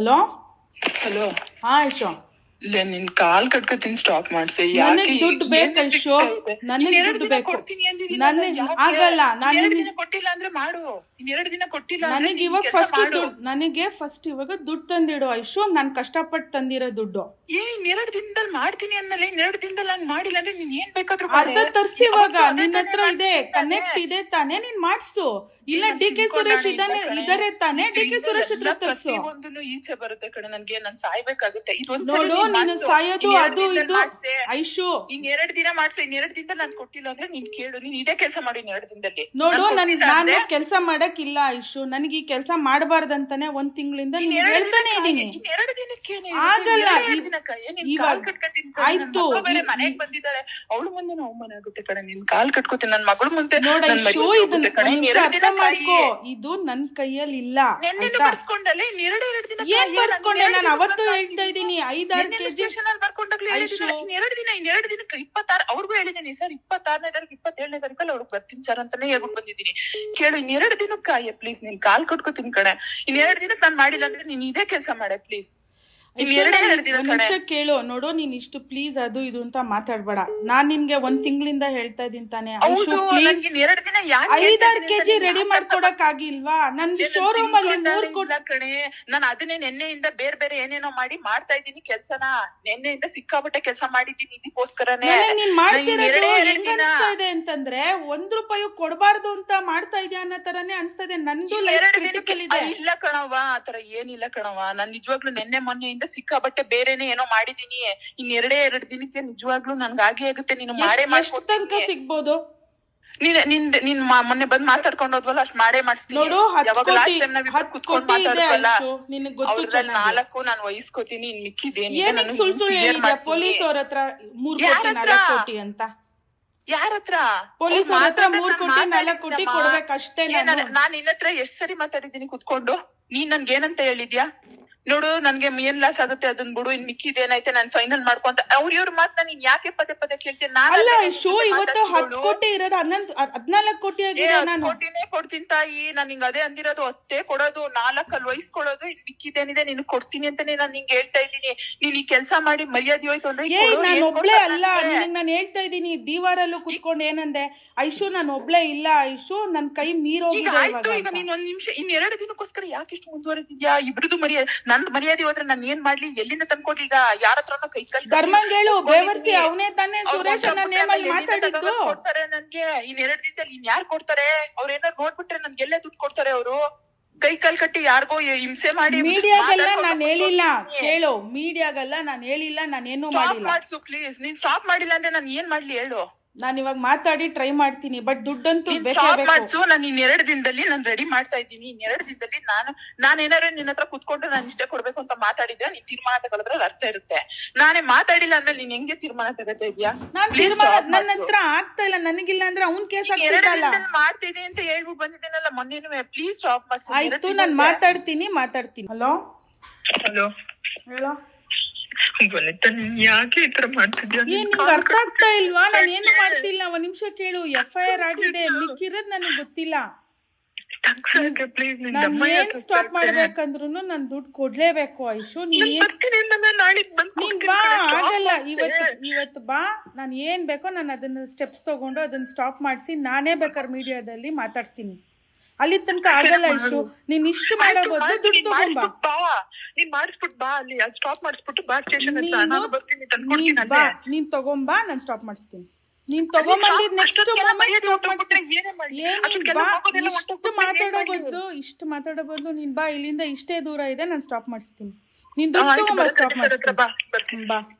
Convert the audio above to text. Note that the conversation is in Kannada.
ಹಲೋ ಹಲೋ ಹಾ ಐಶು ಇಲ್ಲ ನಿನ್ ಕಾಲ್ ಕಟ್ಕೋತೀನಿ ಸ್ಟಾಪ್ ಮಾಡ್ಸಿ. ನನಗ್ ದುಡ್ಡು ಬೇಕು ಐಶು ನನಗ್ ದುಡ್ಡು ಬೇಕು. ನನಗ್ ಆಗಲ್ಲ ನಾನು ಎರಡು ದಿನ ಕೊಟ್ಟಿಲ್ಲ ಅಂದ್ರೆ ಮಾಡು. ಇನ್ ಎರಡು ದಿನ ಕೊಟ್ಟಿಲ್ಲ ನನಗೆ ಇವಾಗ ಫಸ್ಟ್. ದುಡ್ಡು ನನಗೆ ಫಸ್ಟ್ ಇವಾಗ ದುಡ್ಡು ತಂದಿಡು ಐಶೋ ನಾನು ಕಷ್ಟಪಟ್ಟು ತಂದಿರೋ ದುಡ್ಡು. ಏ ಎರಡು ದಿನದಲ್ಲಿ ಮಾಡ್ತೀನಿ ಅಂದ್ಮೇಲೆ ಎರಡು ದಿನದಲ್ಲಿ ನಾನು ಮಾಡಿಲ್ಲ ಅಂದ್ರೆ ನೀನ್ ಏನ್ ಬೇಕಾದ್ರೂ ಅರ್ಧ. ತರ್ಸಿ ಇವಾಗ ನಿನ್ ನಿನ್ನ ಹತ್ರ ಇದೆ. ಕನೆಕ್ಟ್ ಇದೆ ತಾನೇ ನೀನ್ ಮಾಡ್ಸು. ಇಲ್ಲ ನಾನ್ ಡಿ ಕೆ ಸುರೇಶ್ ನಾನು ಇದಾನೆ ಇದಾರೆ ತಾನೇ? ಡಿ ಕೆ ಸುರೇಶ್ ಹತ್ರ ತರ್ಸಿ. ಪ್ರತಿಯೊಂದೂನು ಈಚೆ ಬರುತ್ತೆ ಕಡೆ ನನ್ಗೆ ನಾನ್ ಸಾಯ್ಬೇಕಾಗುತ್ತೆ. ನೋಡು ನೀನ್ ಸಾಯೋದು ಅದು ಇದು. ಐಶು. ಇನ್ ಎರಡ್ ದಿನ ಮಾಡ್ಸು ಇನ್ ಎರಡ್ ದಿನದಲ್ಲಿ ನಾನ್ ಕೊಟ್ಟಿಲ್ಲ ಅಂದ್ರೆ ನೀನ್ ಕೇಳು ನೀನ್ ಇದೇ ಕೆಲಸ ಮಾಡಿ ಇನ್ ಎರಡ್ ದಿನದಲ್ಲಿ. ನೋಡು ನನ್ ನಾನು ಕೆಲಸ ಮಾಡಕ್ಕಿಲ್ಲ ಐಶು. ನನಗೆ ಈ ಕೆಲಸ ಮಾಡಬಾರ್ದಂತಾನೆ ಒಂದ್ ತಿಂಗಳಿಂದ ನೀನ್ ಹೇಳ್ತಾನೆ ಇದೀನಿ. ಎರಡ್ ದಿನಕ್ಕೆ ಆಗಲ್ಲ, ಆಯ್ತು, ಮನೆಗ್ ಈ- ಅವಳು ಮುಂದೆ ಅವಮಾನ ಆಗುತ್ತೆ ಕಡೆ ನಿನ್ ಕಾಲ್ ಕಟ್ಕೋತೀನಿ. ನನ್ ಮಗಳ ಮುಂದೆ ನೋಡ ಐಶು ಇದನ್ನ ಮಾಡ್ಕೋ. ಇದು ನನ್ ಕೈಯಲ್ಲಿ ಇಲ್ಲ ಬರ್ಸ್ಕೊಂಡಲ್ಲ ಎರಡ್ ಎರಡ್ ದಿನ ಏನ್ ಬರ್ಸ್ಕೊಂಡೆ? ನಾನು ಅವತ್ತು ಹೇಳ್ತಾ ಇದ್ದೀನಿ. ಐದಾರು ಕೆಜಿ ಸ್ಟೇಷನ್ ಅಲ್ಲಿ ಬರ್ಕೊಂಡಾಗ್ಲೂ ಹೇಳಿದ್ದೀನಿ. ಇನ್ ಎರಡು ದಿನ ಇನ್ ಎರಡು ದಿನಕ್ಕೆ ಇಪ್ಪತ್ತಾರು ಅವ್ರಿಗೂ ಹೇಳಿದ್ದೀನಿ ಸರ್ ಇಪ್ಪತ್ತಾರನೇ ತಾರೀಕು ಇಪ್ಪತ್ತೇಳನೇ ತಾರೀಕಲ್ಲಿ ಅವ್ರಿಗೆ ಬರ್ತೀನಿ ಸರ್ ಅಂತಾನೆ ಹೇಳ್ಬಿಟ್ಟು ಬಂದಿದ್ದೀನಿ. ಕೇಳು ಇನ್ ಎರಡು ದಿನಕ್ಕೆ ಕಾಯ ಪ್ಲೀಸ್ ನೀನ್ ಕಾಲ್ ಕಟ್ಕೋತೀನಿ ಕಣೆ. ಇನ್ ಎರಡು ದಿನಕ್ಕೆ ನಾನ್ ಮಾಡಿಲ್ಲ ಅಂದ್ರೆ ನೀನ್ ಇದೇ ಕೆಲಸ ಮಾಡೆ ಪ್ಲೀಸ್ ನಿಮಿಷ ಕೇಳು. ನೋಡು ನೀನ್ ಇಷ್ಟು ಪ್ಲೀಸ್ ಅದು ಇದು ಅಂತ ಮಾತಾಡ್ಬೇಡ. ನಾನ್ ನಿನ್ಗೆ ಒಂದ್ ತಿಂಗಳಿಂದ ಹೇಳ್ತಾ ಇದೀನಿ ತಾನೆ. ಐಶು ಪ್ಲೀಸ್ ಐದಾರು ಕೆಜಿ ರೆಡಿ ಮಾಡ್ಕೊಡಕ್ ಆಗಿಲ್ವಾ? ನಂದು ಶೋರೂಮ್ ಅಲ್ಲಿ ಮೂರ್ ಕೋಟಿ ಕಣೆ. ನಾನು ಅದನ್ನೇ ನಿನ್ನೆಯಿಂದ ಬೇರೆ ಬೇರೆ ಏನೇನೋ ಮಾಡಿ ಮಾಡ್ತಾ ಇದ್ದೀನಿ ಕೆಲ್ಸನ. ನಿನ್ನೆಯಿಂದ ಸಿಕ್ಕಾಪಟ್ಟೆ ಕೆಲಸ ಮಾಡಿದ್ದೀನಿ ಇದಕ್ಕೋಸ್ಕರನೇ. ನೀನ್ ಮಾಡ್ತಿರೋದು ಇದೆ? ಅಂತಂದ್ರೆ ಒಂದ್ ರೂಪಾಯಿ ಕೊಡಬಾರ್ದು ಅಂತ ಮಾಡ್ತಾ ಇದೆಯಾ ಅನ್ನೋ ತರಾನೇ ಅನ್ಸ್ತದೆ. ನಂದು ಲೈಫ್ ಕ್ರಿಟಿಕಲ್ ಇದೆ. ಇಲ್ಲ ಕಣವ್ವ ಆತರ ಏನಿಲ್ಲ ಕಣವ್ವ. ನಾನ್ ನಿಜವಾಗ್ಲೂ ನಿನ್ನೆ ಮೊನ್ನೆಯಿಂದ ಸಿಕ್ಕಾಬಟ್ಟೆ ಬೇರೆನೆ ಏನೋ ಮಾಡಿದೀನಿ ಇನ್ ಎರಡೇ ಎರಡ್ ದಿನಕ್ಕೆ ನಿಜವಾಗ್ಲೂ ನನ್ಗೆ ಆಗೇ ಆಗುತ್ತೆ. ನೀನು ಮಾಡೇ ಎಷ್ಟು ತನಕ ಸಿಗ್ಬೋದು? ನೀನ್ ನಿನ್ ನಿನ್ ಮೊನ್ನೆ ಬಂದ್ ಮಾತಾಡ್ಕೊಂಡ್ ಹೋದ್ವಲ್ಲ ಅಷ್ಟ್ ಮಾಡೇ ಮಾಡಿಸ್ತೀನಿ. ನಾಲ್ಕು ನಾನು ವಹಿಸ್ಕೋತೀನಿ ಇನ್ ಮಾಡ್ತೀನಿ. ಪೊಲೀಸ್ ಅವ್ರ ಹತ್ರ ಮೂರ್ ಕೋಟಿ ಅಂತ. ಯಾರ ಹತ್ರ? ಪೊಲೀಸ್ ಹತ್ರ ಮೂರ್ ನಾನ್ ಕೋಟಿ ನಾಲ್ಕು ಕೋಟಿ. ಕೊಡ್ಬೇಕಷ್ಟೇ ನಾನು ನಿನ್ನ ಹತ್ರ ಎಷ್ಟ್ ಸರಿ ಮಾತಾಡಿದ್ದೀನಿ ಕುತ್ಕೊಂಡು. ನೀನ್ ನನ್ಗೆ ಏನಂತ ಹೇಳಿದ್ಯಾ? ನೋಡು ನನ್ಗೆ ಏನ್ ಲಾಸ್ ಆಗುತ್ತೆ ಅದನ್ನ ಬಿಡು ಇನ್ ಮಿಕ್ಕಿದ್ ಏನೈತೆ ನಾನು ಫೈನಲ್ ಮಾಡ್ಕೊಂತ ಅವ್ರ ಇವ್ರ ಮಾತ್ ನಾನು ಯಾಕೆ ಪದೇ ಪದೇ ಕೇಳ್ತೀನಿ ಅಲ್ಲ ಶೋ ಇವತ್ತು ಹತ್ತು. ಕೋಟಿ ಇರೋದು ಹನ್ನೊಂದು ಹದ್ನಾಲ್ಕು ಕೋಟಿ ನಾನು ಕೋಟಿನೇ ಕೊಡ್ತೀನಿ ತಾಯಿ ನಾನ್ ನಿಂಗ್ ಅದೇ ಅಂದಿರೋದು ಹತ್ತೇ ಕೊಡೋದು ನಾಲ್ಕಲ್ಲಿ ವಹಿಸ್ಕೊಡೋದು ಇನ್ ಮಿಕ್ಕಿದೇನಿದೆ ನಿನ್ ಕೊಡ್ತೀನಿ ಅಂತಾನೆ ನಾನ್ ನಿಂಗೆ ಹೇಳ್ತಾ ಇದ್ದೀನಿ ನೀನ್ ಈ ಕೆಲಸ ಮಾಡಿ ಮರ್ಯಾದೆ ಹೋಯ್ತು ಅಂದ್ರೆ ಏ ನಾನು ಒಬ್ಳೆ ಅಲ್ಲ ನನ್ಗೆ? ನಾನು ಹೇಳ್ತಾ ಇದ್ದೀನಿ ದೀವಾರಲ್ಲೂ ಕುತ್ಕೊಂಡು ಏನಂದೆ ಐಶು ನಾನು ಒಬ್ಳೆ ಇಲ್ಲ ಐಶು ನನ್ ಕೈ ಮೀರೋಗಿದೆ ಆಯ್ತು ಈಗ. ನೀನ್ ಒಂದ್ ನಿಮಿಷ ಇನ್ ಎರಡು ದಿನಕ್ಕೋಸ್ಕರ ಯಾಕೆ ಇಷ್ಟು ಮುಂದುವರೆದಿದ್ಯಾ ಇಬ್ರದು ಮರ್ಯಾದೆ ನಂದ್ ಮರ್ಯಾದೆ ಹೋದ್ರೆ ನಾನು ಏನ್ ಮಾಡ್ಲಿ? ಎಲ್ಲಿಂದ ತಂದ್ಕೊಡ್ಲಿ ಈಗ? ಯಾರ ಹತ್ರ ಕೈ ಕಲ್ ಧರ್ಮಂಗ್ ಹೇಳು ಬೇವರ್ಸಿ ಅವನೇ ತಾನೇ ಸುರೇಶ್ ಅನ್ನ ನೇಮಲ್ಲಿ ಮಾತಾಡಿದ್ದು. ಕೊಡ್ತಾರೆ ನನ್ಗೆ? ಇನ್ ಎರಡ್ ದಿನದಲ್ಲಿ ಇನ್ ಯಾರ್ ಕೊಡ್ತಾರೆ? ಅವ್ರ ಏನಾರು ನೋಡ್ಬಿಟ್ರೆ ನನ್ಗೆ ಎಲ್ಲೇ ದುಡ್ಡು ಕೊಡ್ತಾರೆ ಅವರು? ಕೈ ಕಾಲ್ ಕಟ್ಟಿ ಯಾರಿಗೋ ಹಿಂಸೆ ಮಾಡಿ ಮೀಡಿಯಾಗೆಲ್ಲ ನಾನು ಹೇಳಿಲ್ಲ. ಕೇಳು ಮೀಡಿಯಾಗೆಲ್ಲ ನಾನು ಹೇಳಿಲ್ಲ ನಾನೇನು ಸ್ಟಾಪ್ ಮಾಡಿಲ್ಲ. ಮಾಡ್ಸು ಪ್ಲೀಸ್ ನೀನ್ ಸ್ಟಾಪ್ ಮಾಡಿಲ್ಲ ಅಂದ್ರೆ ನಾನು ಏನ್ ಮಾಡ್ಲಿ ಹೇಳು. ನಾನು ಇವಾಗ ಮಾತಾಡಿ ಟ್ರೈ ಮಾಡ್ತೀನಿ ಬಟ್ ದುಡ್ಡಂತೂ ಬೇಕೇ ಬೇಕು. ಮಾಡ್ಸು ನಾನು ಇನ್ ಎರಡ್ ದಿನದಲ್ಲಿ ನಾನು ರೆಡಿ ಮಾಡ್ತಾ ಇದ್ದೀನಿ. ಇನ್ ಎರಡ್ ದಿನದಲ್ಲಿ ನಾನು ನಾನು ಏನಾರು ನಿನ್ನ ಹತ್ರ ಕುತ್ಕೊಂಡು ನಾನು ಇಷ್ಟೇ ಕೊಡ್ಬೇಕು ಅಂತ ಮಾತಾಡಿದ್ರೆ ನೀನ್ ತೀರ್ಮಾನ ತಗೊಳೋದ್ರಲ್ಲಿ ಅರ್ಥ ಇರುತ್ತೆ. ನಾನೇ ಮಾತಾಡಿಲ್ಲ ಅಂದ್ರೆ ನೀನ್ ಹೆಂಗೆ ತೀರ್ಮಾನ ತಗೋತಾ ಇದೀಯಾ ನಾನ್ Please ತೀರ್ಮಾನ stop ನನ್ನ ಮಾಡ್ಸು. ಹತ್ರ ಆಗ್ತಾ ಇಲ್ಲ ನನಗಿಲ್ಲ ಅಂದ್ರೆ ಅವ್ನ್ ಕೇಸ್ ನೀನ್ ಎರಡ್ ಆಗ್ತಿದ್ದಲ್ಲ ದಿನದಲ್ಲಿ ಮಾಡ್ತಿದ್ದೀನಿ ಅಂತ ಹೇಳ್ಬಿಟ್ಟು ಬಂದಿದ್ದೇನಲ್ಲ ಮೊನ್ನೆ ಪ್ಲೀಸ್ ಸ್ಟಾಪ್ ಮಾಡ್ಸಿ ಆಯ್ತು ನಾನು ಮಾತಾಡ್ತೀನಿ ಮಾತಾಡ್ತೀನಿ. ಹಲೋ ಹಲೋ ಹೇಳೋ ವನಿತಾ ನೀನ್ ಯಾಕೆ ಈ ತರ ಮಾಡ್ತಿದ್ಯಾ? ಏನ್ ನಿಂಗೆ ಅರ್ಥ ಆಗ್ತಾ ಇಲ್ವಾ? ನಾನು ಏನು ಮಾಡ್ತಿಲ್ಲ. ಒಂದ್ ನಿಮಿಷ ಕೇಳು. ಎಫ್ ಐ ಆರ್ ಆಗಿದೆ. ಮಿಕ್ಕಿರೋದ್ ನನಗೆ ಗೊತ್ತಿಲ್ಲ. ನಾನು ನಾನ್ ಏನ್ ಸ್ಟಾಪ್ ಮಾಡ್ಬೇಕಂದ್ರು ನಾನು ದುಡ್ಡು ಕೊಡ್ಲೇಬೇಕು ಐಶು. ನೀನ್ ಏನ್ ಬರ್ತೀನಿ ನಾಳಿದ್ ಬಂದ್ ನೀನ್ ಬಾ. ಆಗಲ್ಲ. ಇವತ್ತು ಇವತ್ತು ಬಾ. ನಾನು ಏನ್ ಬೇಕೋ ನಾನು ಅದನ್ನ ಸ್ಟೆಪ್ಸ್ ತಗೊಂಡು ಅದನ್ನ ಸ್ಟಾಪ್ ಮಾಡಿಸಿ ನಾನೇ ಬೇಕಾದ್ರೆ ಮೀಡಿಯಾದಲ್ಲಿ ಮಾತಾಡ್ತೀನಿ. ಅಲ್ಲಿ ತನಕ ಆಗಲ್ಲ ಇಶು ನೀನ್ ಇಷ್ಟು ಮಾಡೋ ಬದಲು ದುಡ್ಡು ತಗೊಂಬಾ. ಬಾ. ನೀನ್ ಮಾಡಿಸ್ಬಿಟ್ ಬಾ ಅಲ್ಲಿ. ಸ್ಟಾಪ್ ಮಾಡಿಸ್ಬಿಟ್ಟು ಬಾ ಸ್ಟೇಷನ್ ಹತ್ರ. ನೀನು ಬರ್ತೀನಿ ತಂದ್ಕೊಡ್ತೀನಿ ಬಾ. ನೀನ್ ತಗೊಂಬಾ ನಾನು ಸ್ಟಾಪ್ ಮಾಡಿಸ್ತೀನಿ. ನೀನ್ ತಗೊಂಬಂದಿದ್ ನೆಕ್ಸ್ಟ್ ಮೊಮೆಂಟ್ ಸ್ಟಾಪ್ ಹೊರ್ಟೋಗ್ಬಿಟ್ರೆ ಏನೇ ಬಾ. ಇಷ್ಟು ಮಾತಾಡಬಹುದು ಮಾತಾಡೋ? ಬದಲು ಇಷ್ಟು ಮಾತಾಡೋ ಬದಲು ನೀನ್ ಬಾ. ಇಲ್ಲಿಂದ ಇಷ್ಟೇ ದೂರ ಇದೆ ನಾನು ಸ್ಟಾಪ್ ಮಾಡಿಸ್ತೀನಿ. ನೀನ್ ದುಡ್ಡು ತಗೊಂಬಾ ಸ್ಟಾಪ್ ಮಾಡಿಸ್ತೀನಿ. ಬಾ.